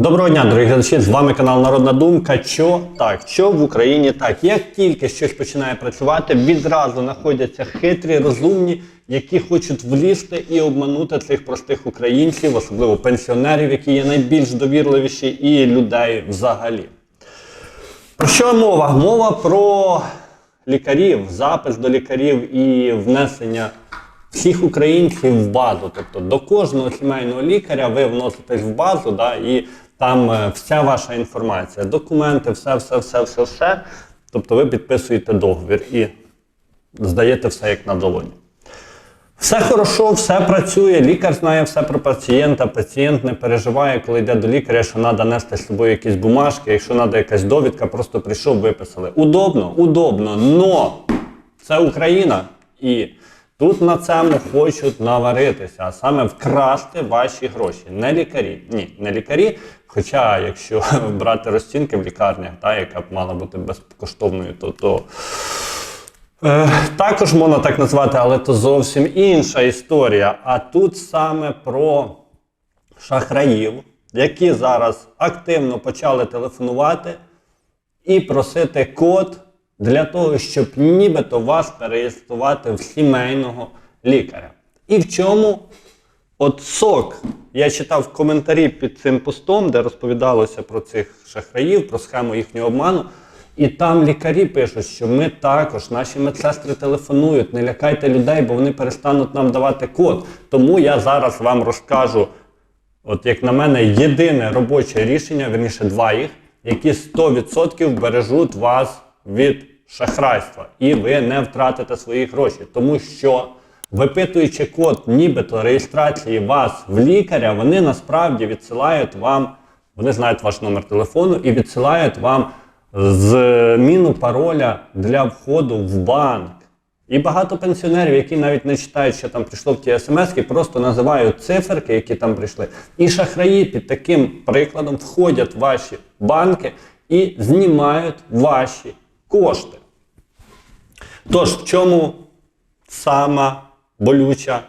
Доброго дня, дорогі глядачі! З вами канал Народна Думка. Що так, що в Україні так? Як тільки щось починає працювати, відразу знаходяться хитрі, розумні, які хочуть влізти і обманути цих простих українців, особливо пенсіонерів, які є найбільш довірливіші, і людей взагалі. Про що мова? Мова про лікарів, запис до лікарів і внесення всіх українців в базу. Тобто до кожного сімейного лікаря ви вноситесь в базу, да, і там е, вся ваша інформація, документи, все, все, все, все, все. Тобто ви підписуєте договір і здаєте все як на долоні. Все хорошо, все працює, лікар знає все про пацієнта, пацієнт не переживає, коли йде до лікаря, що треба нести з собою якісь бумажки, якщо треба якась довідка, просто прийшов, виписали. Удобно, удобно, но це Україна. І тут на цьому хочуть наваритися, а саме вкрасти ваші гроші. Не лікарі. Ні, не лікарі. Хоча, якщо брати розцінки в лікарнях, та, яка б мала бути безкоштовною, то, то Е, також можна так назвати, але то зовсім інша історія. А тут саме про шахраїв, які зараз активно почали телефонувати і просити код для того, щоб нібито вас переєструвати в сімейного лікаря. І в чому от сок? Я читав коментарі під цим постом, де розповідалося про цих шахраїв, про схему їхнього обману. І там лікарі пишуть, що ми також, наші медсестри телефонують, не лякайте людей, бо вони перестануть нам давати код. Тому я зараз вам розкажу, от як на мене, єдине робоче рішення, верніше два їх, які 100% бережуть вас від шахрайства. І ви не втратите свої гроші. Тому що, випитуючи код, нібито реєстрації вас в лікаря, вони насправді відсилають вам, вони знають ваш номер телефону і відсилають вам зміну пароля для входу в банк. І багато пенсіонерів, які навіть не читають, що там прийшло в ті смс, просто називають циферки, які там прийшли. І шахраї під таким прикладом входять в ваші банки і знімають ваші кошти. Тож, в чому сама болюча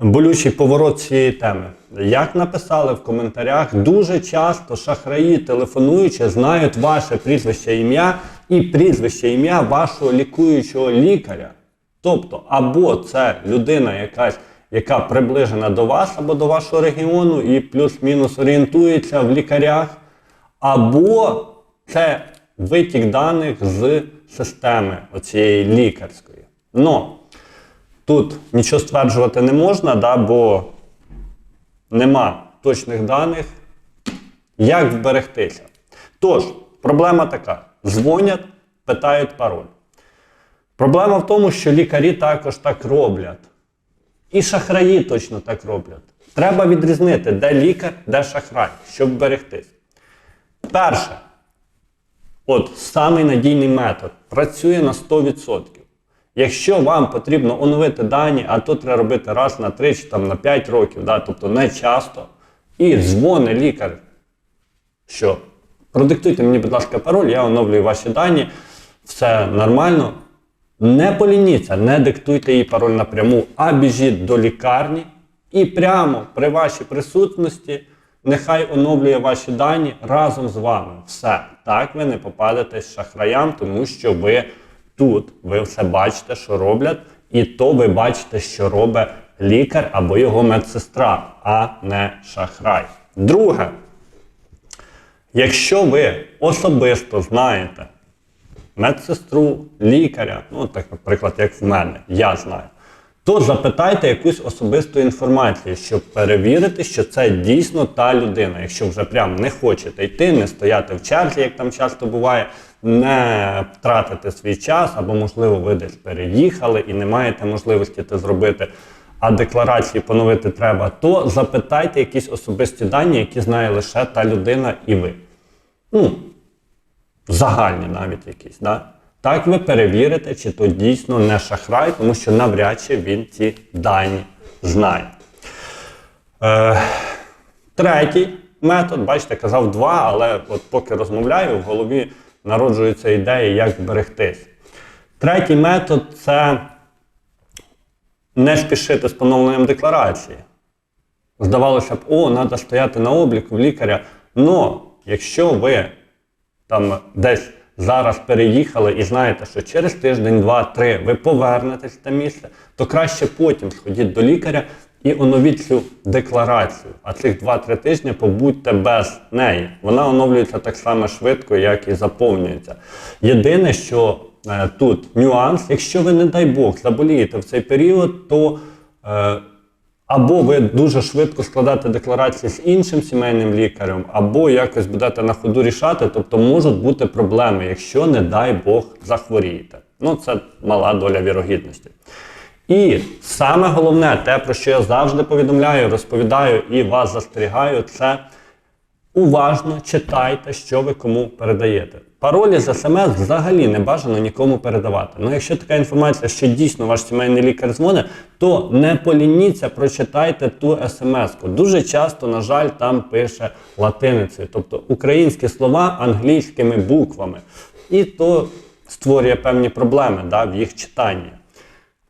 болючий поворот цієї теми. Як написали в коментарях, дуже часто шахраї, телефонуючи, знають ваше прізвище ім'я і прізвище ім'я вашого лікуючого лікаря. Тобто, або це людина якась, яка приближена до вас, або до вашого регіону, і плюс-мінус орієнтується в лікарях, або це витік даних з системи оцієї лікарської. Но Тут нічого стверджувати не можна, да, бо нема точних даних, як вберегтися. Тож, проблема така: дзвонять, питають пароль. Проблема в тому, що лікарі також так роблять. І шахраї точно так роблять. Треба відрізнити, де лікар, де шахрай, щоб вберегтись. Перше, от самий надійний метод. Працює на 100%. Якщо вам потрібно оновити дані, а то треба робити раз на 3 чи там на 5 років, да, тобто не часто, і дзвони лікар, що? Продиктуйте мені, будь ласка, пароль, я оновлюю ваші дані, все нормально. Не полініться, не диктуйте їй пароль напряму, а біжіть до лікарні. І прямо при вашій присутності нехай оновлює ваші дані разом з вами. Все. Так ви не попадетесь шахраям, тому що ви тут ви все бачите, що роблять, і то ви бачите, що робить лікар або його медсестра, а не шахрай. Друге, якщо ви особисто знаєте медсестру, лікаря, ну так, наприклад, як в мене, я знаю, то запитайте якусь особисту інформацію, щоб перевірити, що це дійсно та людина. Якщо вже прям не хочете йти, не стояти в черзі, як там часто буває, не втратити свій час, або, можливо, ви десь переїхали і не маєте можливості це зробити, а декларації поновити треба, то запитайте якісь особисті дані, які знає лише та людина і ви. Ну, загальні навіть якісь. Да? Так ви перевірите, чи то дійсно не шахрай, тому що навряд чи він ці дані знає. Е, третій метод, бачите, казав два, але от поки розмовляю, в голові народжуються ідеї, як зберегтись. Третій метод це не спішити з поновленням декларації. Здавалося б, о, треба стояти на обліку в лікаря Но якщо ви там десь зараз переїхали і знаєте, що через тиждень, два, три ви повернетесь в те місце, то краще потім сходіть до лікаря і оновіть цю декларацію. А цих 2-3 тижні побудьте без неї. Вона оновлюється так само швидко, як і заповнюється. Єдине, що е, тут нюанс, якщо ви, не дай Бог, заболієте в цей період, то е, або ви дуже швидко складаєте декларації з іншим сімейним лікарем, або якось будете на ходу рішати, тобто можуть бути проблеми, якщо, не дай Бог, захворієте. Ну, це мала доля вірогідності. І саме головне, те, про що я завжди повідомляю, розповідаю і вас застерігаю, це уважно читайте, що ви кому передаєте. Паролі з смс взагалі не бажано нікому передавати. Ну, якщо така інформація, що дійсно ваш сімейний лікар дзвонить, то не полініться, прочитайте ту смс-ку. Дуже часто, на жаль, там пише латиницею, тобто українські слова англійськими буквами. І то створює певні проблеми да, в їх читанні.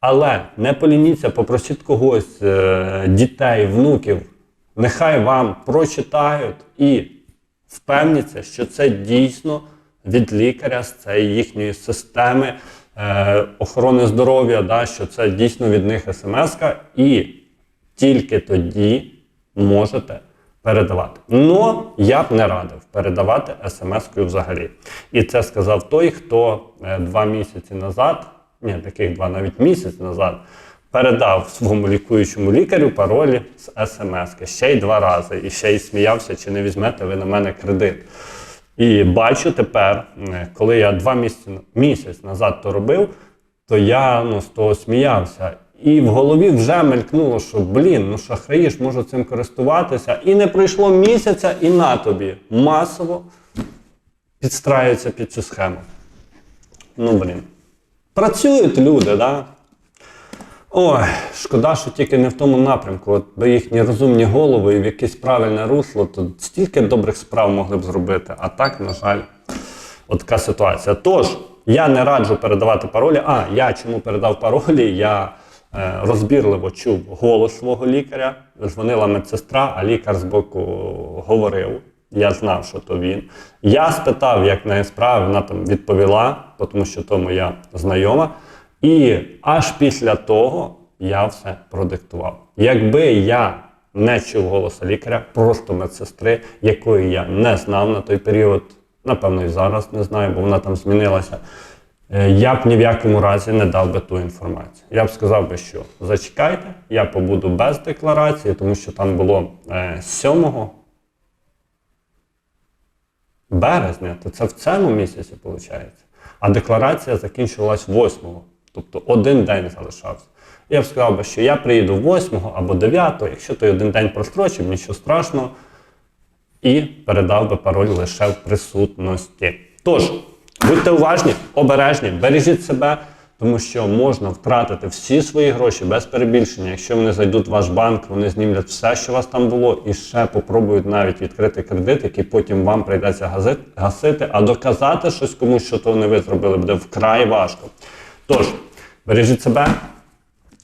Але не полініться, попросіть когось, е, дітей, внуків, нехай вам прочитають і впевніться, що це дійсно від лікаря з цієї їхньої системи е, охорони здоров'я, да, що це дійсно від них смс і тільки тоді можете передавати. Но я б не радив передавати смс-кою взагалі. І це сказав той, хто е, два місяці назад, ні, таких два навіть місяць назад, передав своєму лікуючому лікарю паролі з смс ще й два рази. І ще й сміявся, чи не візьмете ви на мене кредит. І бачу тепер, коли я два місяці місяць назад то робив, то я ну, з того сміявся. І в голові вже мелькнуло, що блін, ну шахраї ж можуть цим користуватися. І не пройшло місяця, і на тобі масово підстраюються під цю схему. Ну, блін. Працюють люди, да? Ой, шкода, що тільки не в тому напрямку. От би їхні розумні голови і в якесь правильне русло, то стільки добрих справ могли б зробити. А так, на жаль, от така ситуація. Тож, я не раджу передавати паролі. А, я чому передав паролі? Я е, розбірливо чув голос свого лікаря. Дзвонила медсестра, а лікар збоку говорив. Я знав, що то він. Я спитав, як неї справи, вона там відповіла, тому що то моя знайома. І аж після того я все продиктував. Якби я не чув голосу лікаря, просто медсестри, якої я не знав на той період, напевно, і зараз не знаю, бо вона там змінилася. е, Я б ні в якому разі не дав би ту інформацію. Я б сказав би, що зачекайте, я побуду без декларації, тому що там було е, 7 березня, то це в цьому місяці виходить. А декларація закінчувалась 8-го, тобто один день залишався. Я б сказав, би, що я приїду 8-го або 9-го, якщо той один день прострочив, нічого страшного, і передав би пароль лише в присутності. Тож, будьте уважні, обережні, бережіть себе, тому що можна втратити всі свої гроші без перебільшення. Якщо вони зайдуть в ваш банк, вони знімлять все, що у вас там було, і ще попробують навіть відкрити кредит, який потім вам прийдеться гасити, а доказати щось комусь, що то не ви зробили, буде вкрай важко. Тож, бережіть себе,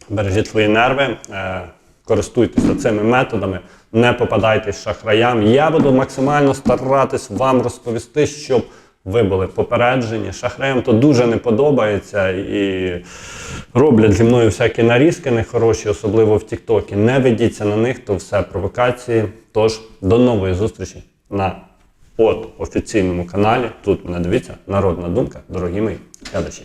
бережіть свої нерви, е, користуйтеся цими методами, не попадайтесь шахраям. Я буду максимально старатись вам розповісти, щоб ви були попереджені. Шахраям то дуже не подобається і роблять зі мною всякі нарізки нехороші, особливо в Тіктокі. Не ведіться на них, то все провокації. Тож до нової зустрічі на от офіційному каналі. Тут мене дивіться, народна думка, дорогі мої глядачі.